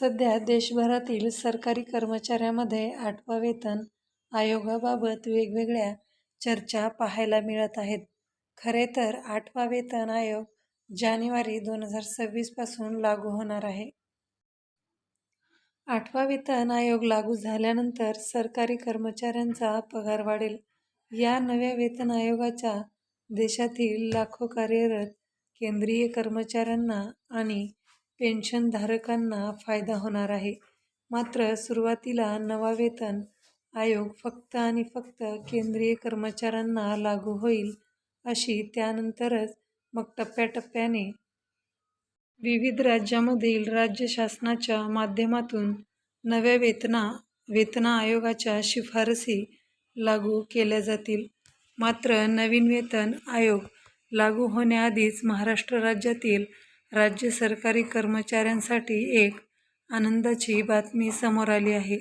सध्या देशभरातील सरकारी कर्मचाऱ्यांमध्ये आठवा वेतन आयोगाबाबत वेगवेगळ्या चर्चा पाहायला मिळत आहेत. खरे तर आठवा वेतन आयोग जानेवारी दोन हजार सव्वीसपासून लागू होणार आहे. आठवा वेतन आयोग लागू झाल्यानंतर सरकारी कर्मचाऱ्यांचा पगार वाढेल. या नव्या वेतन आयोगाच्या देशातील लाखो कार्यरत केंद्रीय कर्मचाऱ्यांना आणि पेन्शनधारकांना फायदा होणार आहे. मात्र सुरुवातीला नवा वेतन आयोग फक्त आणि फक्त केंद्रीय कर्मचाऱ्यांना लागू होईल अशी त्यानंतरच मग टप्प्याटप्प्याने विविध राज्यामधील राज्य शासनाच्या माध्यमातून नव्या वेतना वेतन आयोगाच्या शिफारसी लागू केल्या जातील. मात्र नवीन वेतन आयोग लागू होण्याआधीच महाराष्ट्र राज्यातील राज्य सरकारी कर्मचाऱ्यांसाठी एक आनंदाची बातमी समोर आली आहे.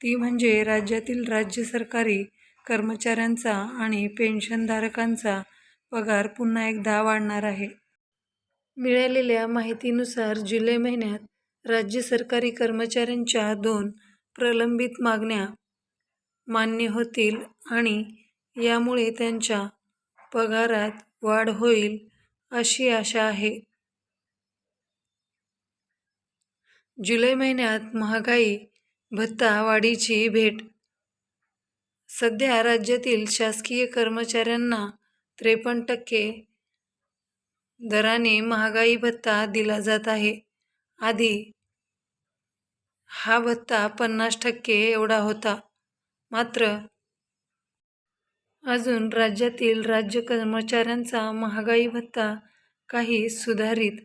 ती म्हणजे राज्यातील राज्य सरकारी कर्मचाऱ्यांचा आणि पेन्शनधारकांचा पगार पुन्हा एकदा वाढणार आहे. मिळालेल्या माहितीनुसार जुलै महिन्यात राज्य सरकारी कर्मचाऱ्यांच्या दोन प्रलंबित मागण्या मान्य होतील आणि यामुळे त्यांच्या पगारात वाढ होईल अशी आशा आहे. जुलै महिन्यात महागाई भत्ता वाढीची भेट सध्या राज्यातील शासकीय कर्मचाऱ्यांना त्रेपन्न टक्के दराने महागाई भत्ता दिला जात आहे. आधी हा भत्ता पन्नास टक्के एवढा होता. मात्र अजून राज्यातील राज्य कर्मचाऱ्यांचा महागाई भत्ता काही सुधारित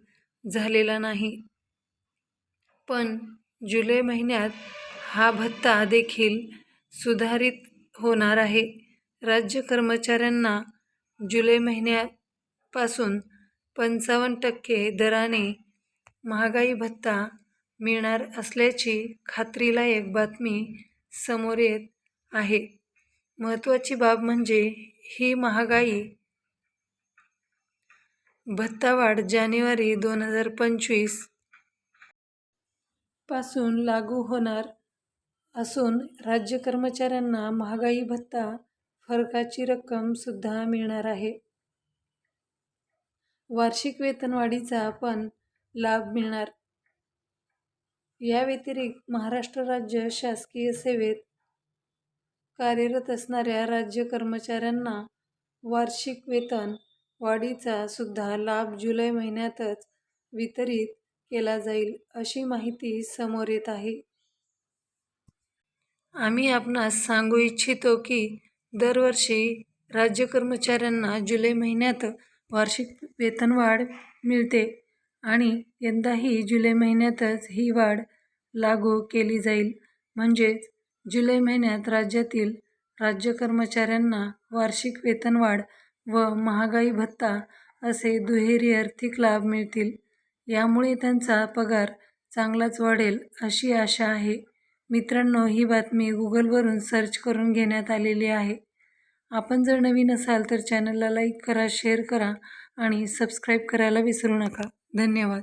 झालेला नाही. पण जुलै महिन्यात हा भत्ता देखील सुधारित होणार आहे. राज्य कर्मचाऱ्यांना जुलै महिन्यापासून पंचावन्न टक्के दराने महागाई भत्ता मिळणार असल्याची खात्रीलायक बातमी समोर येत आहे. महत्त्वाची बाब म्हणजे ही महागाई भत्तावाढ जानेवारी दोन हजार पंचवीस पासून लागू होणार असून राज्य कर्मचाऱ्यांना महागाई भत्ता फरकाची रक्कम सुद्धा मिळणार आहे. वार्षिक वेतनवाढीचा पण लाभ मिळणार. या व्यतिरिक्त महाराष्ट्र राज्य शासकीय सेवेत कार्यरत असणाऱ्या राज्य कर्मचाऱ्यांना वार्षिक वेतन वाढीचा सुद्धा लाभ जुलै महिन्यातच वितरित केला जाईल अशी माहिती समोर येत आहे. आम्ही आपणास सांगू इच्छितो की दरवर्षी राज्य कर्मचाऱ्यांना जुलै महिन्यात वार्षिक वेतनवाढ मिळते आणि यंदाही जुलै महिन्यातच ही वाढ लागू केली जाईल. म्हणजेच जुलै महिन्यात राज्यातील राज्य कर्मचाऱ्यांना वार्षिक वेतनवाढ व महागाई भत्ता असे दुहेरी आर्थिक लाभ मिळतील. यामुळे त्यांचा पगार चांगलाच वाढेल अशी आशा आहे. मित्रांनो ही बातमी गुगलवरून सर्च करून घेण्यात आलेली आहे. आपण जर नवीन असाल तर चॅनलला लाईक करा शेअर करा आणि सबस्क्राईब करायला विसरू नका. धन्यवाद.